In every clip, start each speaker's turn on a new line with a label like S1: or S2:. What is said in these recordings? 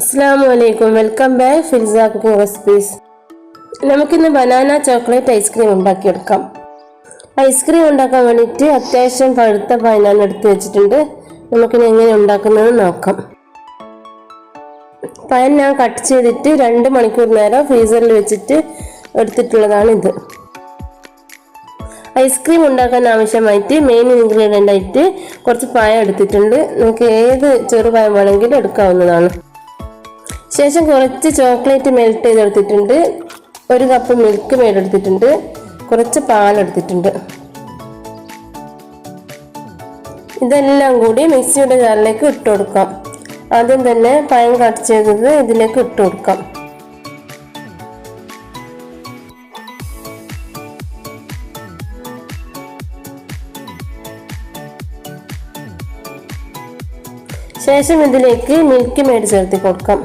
S1: അസ്സാം വലൈക്കും welcome back ഫിൽസ cooking recipes. നമുക്കിന്ന് ബനാന ചോക്ലേറ്റ് ഐസ്ക്രീം ഉണ്ടാക്കിയെടുക്കാം. ഐസ്ക്രീം ഉണ്ടാക്കാൻ വേണ്ടിയിട്ട് അത്യാവശ്യം പഴുത്ത പൈനാൻ എടുത്ത് വെച്ചിട്ടുണ്ട്. നമുക്കിനി എങ്ങനെ ഉണ്ടാക്കുന്നത് നോക്കാം. പഴം ഞാൻ കട്ട് ചെയ്തിട്ട് രണ്ട് മണിക്കൂർ നേരം ഫ്രീസറിൽ വെച്ചിട്ട് എടുത്തിട്ടുള്ളതാണ് ഇത് ഐസ്ക്രീം ഉണ്ടാക്കാൻ ആവശ്യമായിട്ട് മെയിൻ ഇൻഗ്രീഡിയന്റ് ആയിട്ട് കുറച്ച് പഴം എടുത്തിട്ടുണ്ട്. നമുക്ക് ഏത് ചെറുപഴം വേണമെങ്കിലും എടുക്കാവുന്നതാണ്. ശേഷം കുറച്ച് ചോക്ലേറ്റ് മെൽറ്റ് ചെയ്തെടുത്തിട്ടുണ്ട്. ഒരു കപ്പ് മിൽക്ക് മേടെടുത്തിട്ടുണ്ട് കുറച്ച് പാലെടുത്തിട്ടുണ്ട് ഇതെല്ലാം കൂടി മിക്സിയുടെ ജാറിലേക്ക് ഇട്ട് കൊടുക്കാം. ആദ്യം തന്നെ പഴം കട്ട് ചെയ്തത് ഇതിലേക്ക് ഇട്ട് കൊടുക്കാം. ശേഷം ഇതിലേക്ക് മിൽക്ക് മേടിച്ചേർത്തി ചേർത്ത് കൊടുക്കാം.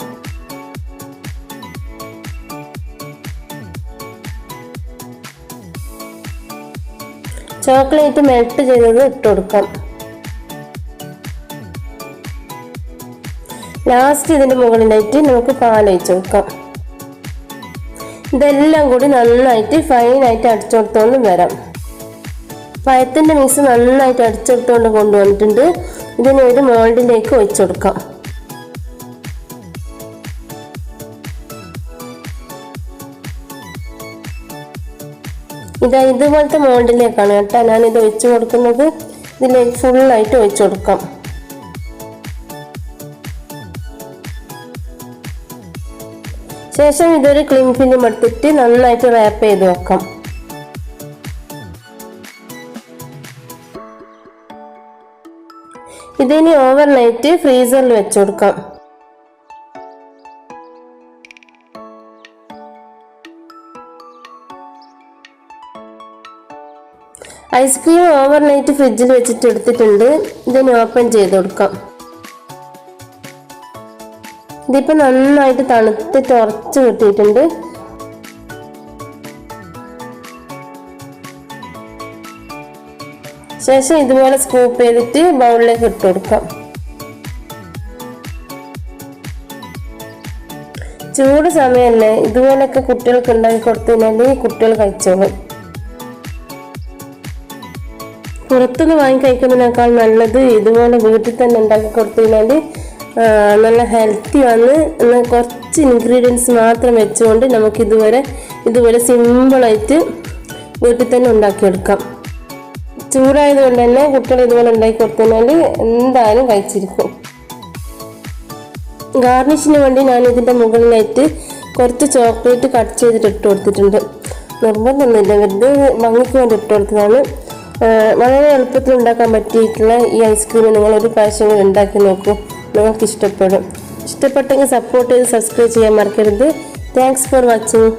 S1: ചോക്ലേറ്റ് മെൽറ്റ് ചെയ്തത് ഇട്ട് കൊടുക്കാം. ലാസ്റ്റ് ഇതിന്റെ മുകളിലായിട്ട് നമുക്ക് പാൽ ഒഴിച്ചു കൊടുക്കാം. ഇതെല്ലാം കൂടി നന്നായിട്ട് ഫൈനായിട്ട് അടിച്ചുകൊടുത്തോണ്ട് വരാം. പഴത്തിന്റെ മിക്സ് നന്നായിട്ട് അടിച്ചെടുത്തുകൊണ്ട് കൊണ്ടുവന്നിട്ടുണ്ട്. ഇതിനെ ഒരു മോൾഡിലേക്ക് ഒഴിച്ചു കൊടുക്കാം. ഇതാ ഇതുപോലത്തെ മോൾഡിലേക്കാണ് കേട്ടോ ഞാൻ ഇത് ഒഴിച്ചു കൊടുക്കുന്നത്. ഇതിലേക്ക് ഫുള്ളായിട്ട് ഒഴിച്ചു കൊടുക്കാം. ശേഷം ഇതൊരു ക്ലീൻ ഫിലിം എടുത്തിട്ട് നന്നായിട്ട് റാപ്പ് ചെയ്ത് വെക്കാം. ഇതിനി ഓവർനൈറ്റ് ഫ്രീസറിൽ വെച്ചു കൊടുക്കാം. ഐസ്ക്രീം ഓവർ നൈറ്റ് ഫ്രിഡ്ജിൽ വെച്ചിട്ട് എടുത്തിട്ടുണ്ട്. ഇതിന് ഓപ്പൺ ചെയ്ത് കൊടുക്കാം. ഇതിപ്പോൾ നന്നായിട്ട് തണുത്തിട്ട് ഉറച്ച് കിട്ടിയിട്ടുണ്ട്. ശേഷം ഇതുപോലെ സ്കൂപ്പ് ചെയ്തിട്ട് ബൗളിലേക്ക് ഇട്ട് കൊടുക്കാം. ചൂട് സമയമല്ലേ? ഇതുപോലൊക്കെ കുട്ടികൾക്ക് ഉണ്ടാക്കി കൊടുത്തു കഴിഞ്ഞാൽ കുട്ടികൾ കഴിച്ചോളും. പുറത്തുനിന്ന് വാങ്ങി കഴിക്കുന്നതിനേക്കാൾ നല്ലത് ഇതുപോലെ വീട്ടിൽ തന്നെ ഉണ്ടാക്കി കൊടുത്തു കഴിഞ്ഞാൽ നല്ല ഹെൽത്തി വന്ന് എന്നാൽ കുറച്ച് ഇൻഗ്രീഡിയൻസ് മാത്രം വെച്ചുകൊണ്ട് നമുക്ക് ഇതുവരെ ഇതുപോലെ സിമ്പിളായിട്ട് വീട്ടിൽ തന്നെ ഉണ്ടാക്കിയെടുക്കാം. ചൂടായതുകൊണ്ട് തന്നെ കുട്ടികൾ ഇതുപോലെ ഉണ്ടാക്കി കൊടുത്തതിനാൽ എന്തായാലും കഴിച്ചിരിക്കും. ഗാർണിഷിന് വേണ്ടി ഞാൻ ഇതിന്റെ മുകളിലായിട്ട് കുറച്ച് ചോക്ലേറ്റ് കട്ട് ചെയ്തിട്ട് ഇട്ട് കൊടുത്തിട്ടുണ്ട്. നിർബന്ധമൊന്നുമില്ല വെറുതെ ഭംഗിക്ക് വേണ്ടി ഇട്ട് കൊടുത്തതാണ്. വളരെ എളുപ്പത്തിൽ ഉണ്ടാക്കാൻ പറ്റിയിട്ടുള്ള ഈ ഐസ്ക്രീം നിങ്ങൾ ഒരു പ്രാവശ്യം കൂടി ഉണ്ടാക്കി നോക്കൂ. നിങ്ങൾക്ക് ഇഷ്ടപ്പെടും ഇഷ്ടപ്പെട്ടെങ്കിൽ സപ്പോർട്ട് ചെയ്ത് സബ്സ്ക്രൈബ് ചെയ്യാൻ മറക്കരുത്. Thanks for watching